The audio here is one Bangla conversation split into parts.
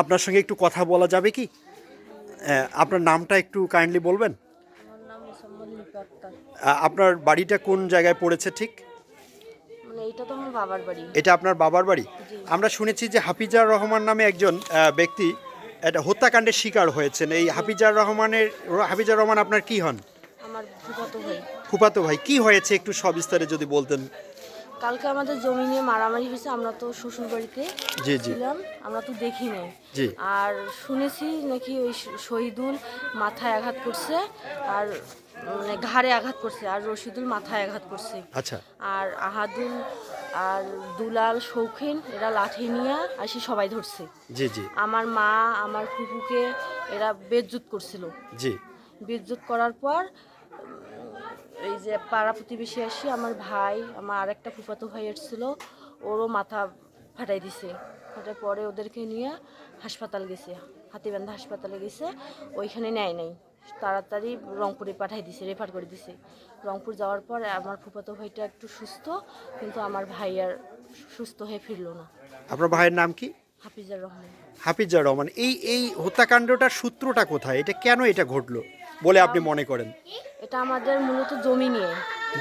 আপনার সঙ্গে একটু কথা বলা যাবে কি? আপনার নামটা একটু কাইন্ডলি বলবেন? আপনার বাড়িটা কোন জায়গায় পড়েছে ঠিক? মানে এইটা তো বাবার বাড়ি। এটা আপনার বাবার বাড়ি? আমরা শুনেছি যে হাফিজার রহমান নামে একজন ব্যক্তি একটা হত্যাকাণ্ডের শিকার হয়েছেন। এই হাফিজার রহমানের হাফিজার রহমান আপনার কি হন? আমার ফুফাতো ভাই। ফুপাতো ভাই কি হয়েছে একটু সবিস্তারে যদি বলতেন? কালকে আমাদের জমি নিয়ে মারামারি হয়েছে আমরা তো শ্বশুর বাড়িতে ছিলাম আমরা তো দেখি নাই আর শুনেছি নাকি ওই শহীদুল মাথায় আঘাত করছে আর মানে ঘাড়ে আঘাত করছে আর রশিদুল মাথায় আঘাত করছে। আচ্ছা। আর আহাদুল আর দুলাল শৌখিন এরা লাঠি নিয়ে আসি সবাই ধরছে। জি জি। আমার মা আমার ফুপুকে এরা বেজ্জুত করছিল। জি। বিদ্যুৎ করার পর এই যে পাড়া প্রতিবেশী আসি আমার ভাই আমার আরেকটা ফুফাতো ভাই এসেছিল ওরও মাথা ফাটাই দিছে। ফাটার পরে ওদেরকে নিয়ে হাসপাতাল গেছে হাতিবান্ধা হাসপাতালে গেছে ওইখানে নেয় নাই। তাড়াতাড়ি রংপুরে পাঠাই দিছে রেফার করে দিছে। রংপুর যাওয়ার পর আমার ফুফাতো ভাইটা একটু সুস্থ কিন্তু আমার ভাই আর সুস্থ হয়ে ফিরলো না। আপনার ভাইয়ের নাম কি? হাফিজার রহমান। হাফিজার রহমান এই এই হত্যাকাণ্ডটার সূত্রটা কোথায়? এটা কেন এটা ঘটলো? বলে আপনি মনে করেন? এটা আমাদের মূলত জমি নিয়ে।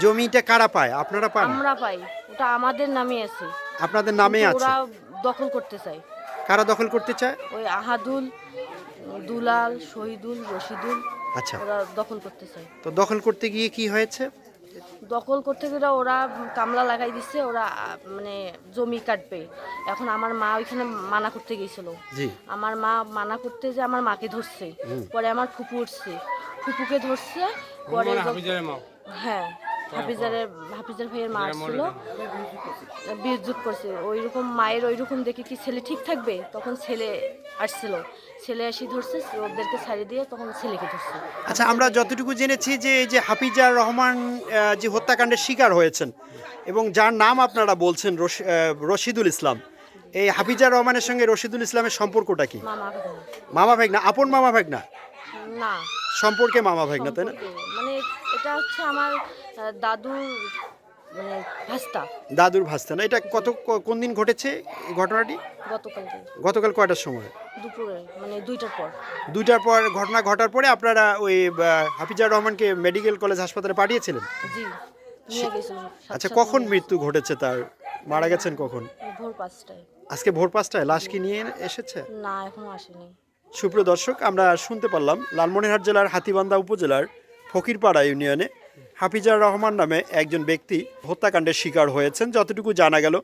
জমিটা কারা পায়? আপনারা পান? আমরা পাই। ওটা আমাদের নামে আছে। আপনাদের নামে আছে? ওরা দখল করতে চায়। কারা দখল করতে চায়? ওই আহাদুল দুলাল শহীদুল রশিদুল আচ্ছা। ওরা দখল করতে চায়। তো দখল করতে গিয়ে কি হয়েছে? দখল করতে গেলে ওরা কামলা লাগাই দিচ্ছে ওরা মানে জমি কাটবে। এখন আমার মা ওইখানে মানা করতে গেছিল জি। আমার মা মানা করতে যে আমার মাকে ধরছে। পরে আমার ফুপু উঠছে। ফুপুকে ধরছে পরে যখন- হ্যাঁ হাফিজারের হাফিজার ভাইয়ের মা ছিল। বিদ্যুৎ করছে। ওই রকম মায়ের ওই রকম দেখে কি ছেলে ঠিক থাকবে? তখন ছেলে আসছিল। ছেলে এসে ধরছে ওদেরকে ছাড়িয়ে দিয়ে তখন ছেলেকে ধরছে। আচ্ছা আমরা যতটুকু জেনেছি যে এই যে হাফিজার রহমান যে হত্যাকাণ্ডের শিকার হয়েছেন এবং যার নাম আপনারা বলছেন রশিদুল ইসলাম। এই হাফিজার রহমানের সঙ্গে রশিদুল ইসলামের সম্পর্কটা কি? মামা কথা না আপন মামা ভাগনা? না। সম্পর্কে মামা ভাগনা তাই না? সম্পর্কে। মানে এটা হচ্ছে আমার আহ, দাদুর মানে ভাস্তা। দাদুর ভাস্তানা এটা কত ক- কোন দিন ঘটেছে এই ঘটনাটি? গতকালকে। গতকাল কয়টার সময়? দুপুরে মানে দুইটার পর। দুইটার পর ঘটনা ঘটার পরে আপনারা ওই আহ, হাফিজার রহমানকে মেডিকেল কলেজ হাসপাতালে পাঠিয়েছিলেন? জি নিয়ে গেছিল সাথে আচ্ছা সাথে কখন নিয়ে মৃত্যু ঘটেছে তার? মারা গেছেন কখন? গেছে। ভোর পাঁচটায়। আজকে ভোর পাঁচটায়? লাশ কি নিয়ে এসেছে? না এখনও আসেনি। সুপ্রিয় দর্শক, আমরা শুনতে পারলাম লালমনিরহাট জেলার হাতিবান্ধা উপজেলার ফকিরপাড়া ইউনিয়নে হাফিজার রহমান নামে একজন ব্যক্তি হত্যাকাণ্ডের শিকার হয়েছেন। যতটুকু জানা গেল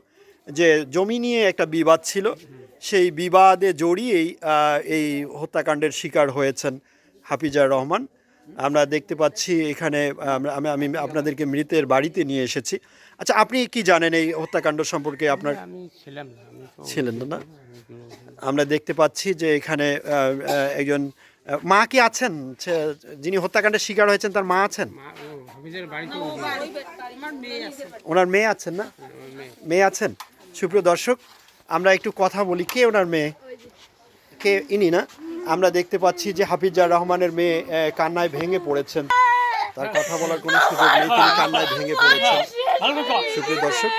যে জমি নিয়ে একটা বিবাদ ছিল, সেই বিবাদে জড়িয়েই এই হত্যাকাণ্ডের শিকার হয়েছেন হাফিজার রহমান। আমরা দেখতে পাচ্ছি এখানে আমি আমি আপনাদেরকে মৃতের বাড়িতে নিয়ে এসেছি। আচ্ছা আপনি কি জানেন এই হত্যাকাণ্ড সম্পর্কে আপনার? ছিলেন না আমরা দেখতে পাচ্ছি যে এখানে একজন মা কি আছেন? যিনি হত্যাকাণ্ডের শিকার হয়েছেন তার মা আছেন? ওনার মেয়ে আছেন না? মেয়ে আছেন? সুপ্রিয় দর্শক আমরা একটু কথা বলি কে ওনার মেয়ে? কে ইনি না? আমরা দেখতে পাচ্ছি যে হাফিজার রহমানের মেয়ে কান্নায় ভেঙে পড়েছেন। তার কথা বলার কোনো সুযোগ নেই, তিনি কান্নায় ভেঙে পড়েছেন। সুপ্রিয় দর্শক,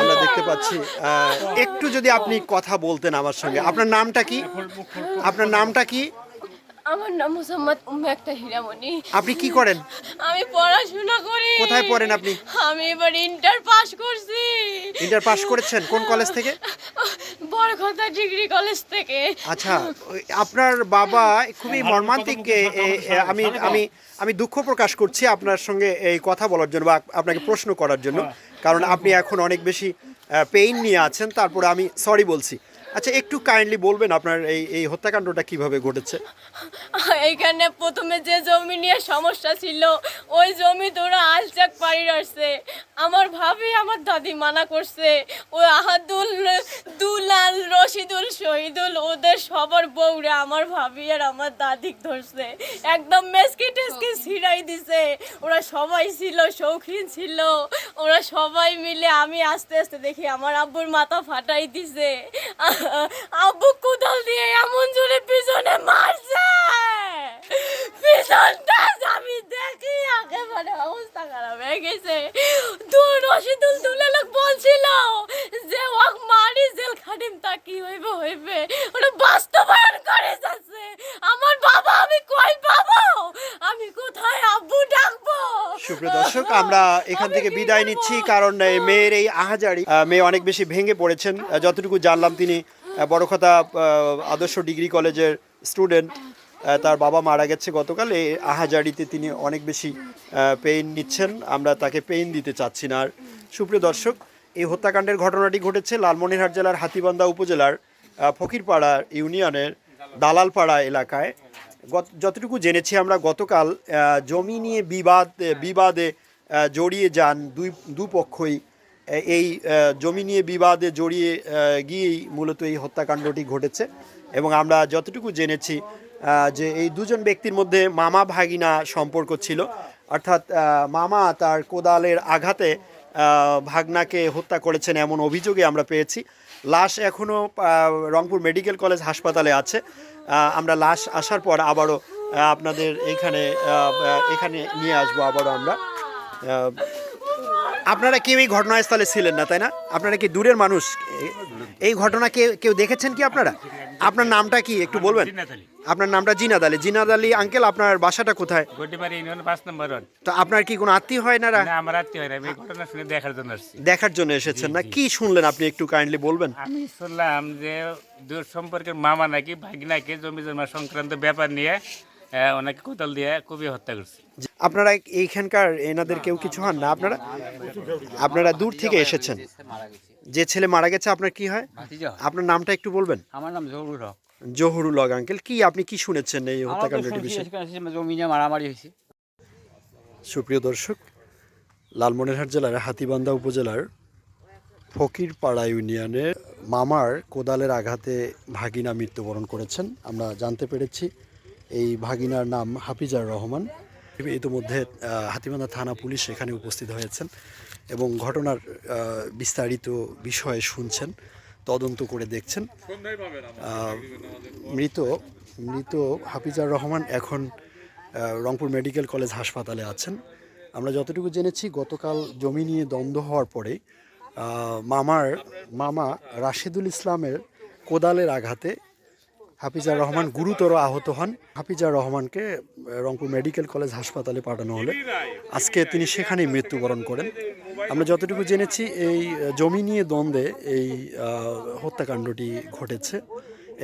আমরা দেখতে পাচ্ছি একটু যদি আপনি কথা বলতেন আমার সঙ্গে। আপনার নামটা কি? আপনার নামটা কি? আমার নাম মোসাম্মদ উম্মে একটা হীরামণি। আপনি কি করেন? আমি পড়াশোনা করি। কোথায় পড়েন আপনি? আমি এবার ইন্টার পাস করছি। ইন্টার পাস করেছেন? কোন কলেজ থেকে? বরখতা ডিগ্রি কলেজ থেকে। আচ্ছা আপনার বাবা খুবই মর্মান্তিক এ, এ, আমি আমি আমি দুঃখ প্রকাশ করছি আপনার সঙ্গে এই কথা বলার জন্য বা আপনাকে প্রশ্ন করার জন্য। কারণ আপনি এখন অনেক বেশি পেইন নিয়ে আছেন তারপরে আমি সরি বলছি। আচ্ছা একটু কাইন্ডলি বলবেন আপনার এই এই হত্যাকাণ্ডটা কীভাবে ঘটেছে? এইখানে প্রথমে যে জমি নিয়ে সমস্যা ছিল, ওই জমি তোরা আলচাক পাড়ি আসছে। আমার ভাবি আমার দাদি মানা করছে, ওই আহাদুল, দুলাল, রশিদুল, শহীদুল, ওদের সবার বউরে আমার ভাবি আর আমার দাদি ধরছে। একদম মেসকি টেসকি ছিড়াই দিছে। ওরা সবাই ছিল, শৌখিন ছিল। ওরা সবাই মিলে আমি আস্তে আস্তে দেখি আমার আব্বুর মাথা ফাটাই দিছে। আব্বু কোদাল দিয়ে এমন জোরে পিছনে মারছে। পিছনটা আমি দেখি, একেবারে অবস্থা খারাপ হয়ে গেছে। দূর রশিদুল দুলে দর্শক আমরা এখান থেকে বিদায় নিচ্ছি কারণ এই মেয়ের এই আহাজারি মেয়ে অনেক বেশি ভেঙে পড়েছেন। যতটুকু জানলাম তিনি আহ, বড়খতা আদর্শ ডিগ্রি কলেজের স্টুডেন্ট তার বাবা মারা গেছে গতকাল। এই আহাজারিতে তিনি অনেক বেশি পেইন নিচ্ছেন। আমরা তাকে পেইন দিতে চাচ্ছি না। আর সুপ্রিয় দর্শক এই হত্যাকাণ্ডের ঘটনাটি ঘটেছে লালমনিরহাট জেলার হাতিবান্ধা উপজেলার ফকিরপাড়া ইউনিয়নের দালালপাড়া এলাকায়। যতটুকু জেনেছি আমরা গতকাল জমি নিয়ে বিবাদ বিবাদে জড়িয়ে যান দুই দুপক্ষই। এই জমি নিয়ে বিবাদে জড়িয়ে গিয়েই মূলত এই হত্যাকাণ্ডটি ঘটেছে। এবং আমরা যতটুকু জেনেছি যে এই দুজন ব্যক্তির মধ্যে মামা ভাগিনা সম্পর্ক ছিল। অর্থাৎ মামা তার কোদালের আঘাতে ভাগনাকে হত্যা করেছেন এমন অভিযোগে আমরা পেয়েছি। লাশ এখনও রংপুর মেডিকেল কলেজ হাসপাতালে আছে। আমরা লাশ আসার পর আবারও আপনাদের এখানে এখানে নিয়ে আসব আবারও আমরা। আপনারা কেউ এই ঘটনাস্থলে ছিলেন না তাই না? আপনারা কি দূরের মানুষ? এই ঘটনা কেউ কেউ দেখেছেন কি আপনারা? আপনার নামটা কি একটু বলবেন? আপনার নামটা জিনাদ আলী। জিনাদ আলী আঙ্কেল আপনার বাসাটা কোথায়? তো আপনার কি কোনো আত্মীয় হয় না না আমার আত্মীয় হয় না। আমি ঘটনা শুনে দেখার জন্য দেখার জন্য এসেছেন না। কি শুনলেন আপনি একটু কাইন্ডলি বলবেন? আমি শুনলাম যে দূর সম্পর্কের মামা নাকি ভাগিনাকে জমি জমা সংক্রান্ত ব্যাপার নিয়ে ওনাকে কোদাল দিয়ে খুবই হত্যা করছে। আপনারা এইখানকার এনাদের কেউ কিছু হন না? আপনারা আপনারা দূর থেকে এসেছেন। যে ছেলে মারা গেছে আপনার কি হয়? আপনার নামটা একটু বলবেন। আমার নাম জহুরুল হক। জহুরুল হক আঙ্কেল। কি আপনি কি শুনেছেন এই হত্যাকাণ্ডটি বিষয়ে? জমি নিয়ে মারামারি হয়েছে। সুপ্রিয় দর্শক লালমনিরহাট জেলার হাতিবান্ধা উপজেলার ফকিরপাড়া ইউনিয়নের মামার কোদালের আঘাতে ভাগিনা মৃত্যুবরণ করেছেন। আমরা জানতে পেরেছি এই ভাগিনার নাম হাফিজার রহমান। ইতিমধ্যে হাতিবান্ধা থানা পুলিশ এখানে উপস্থিত হয়েছেন এবং ঘটনার বিস্তারিত বিষয়ে শুনছেন, তদন্ত করে দেখছেন। মৃত মৃত হাফিজার রহমান এখন রংপুর মেডিকেল কলেজ হাসপাতালে আছেন। আমরা যতটুকু জেনেছি, গতকাল জমি নিয়ে দ্বন্দ্ব হওয়ার পরে মামার, মামা রাশেদুল ইসলামের কোদালের আঘাতে হাফিজার রহমান গুরুতর আহত হন। হাফিজার রহমানকে রংপুর মেডিকেল কলেজ হাসপাতালে পাঠানো হলে। আজকে তিনি সেখানেই মৃত্যুবরণ করেন। আমরা যতটুকু জেনেছি, এই জমি নিয়ে দ্বন্দ্বে এই হত্যাকাণ্ডটি ঘটেছে।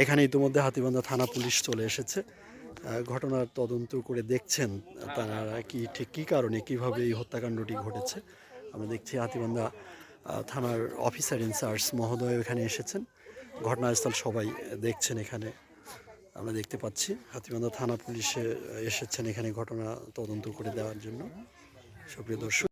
এখানে ইতিমধ্যে হাতিবান্ধা থানা পুলিশ চলে এসেছে। ঘটনার তদন্ত করে দেখছেন তারা কি, ঠিক কী কারণে, কীভাবে এই হত্যাকাণ্ডটি ঘটেছে। আমরা দেখছি হাতিবান্ধা থানার অফিসার ইনচার্জ মহোদয় এখানে এসেছেন। ঘটনাস্থল সবাই দেখছেন এখানে। আমরা দেখতে পাচ্ছি, হাতিবান্ধা থানা পুলিশে এসেছেন এখানে ঘটনা তদন্ত করে দেওয়ার জন্য। সুপ্রিয় দর্শক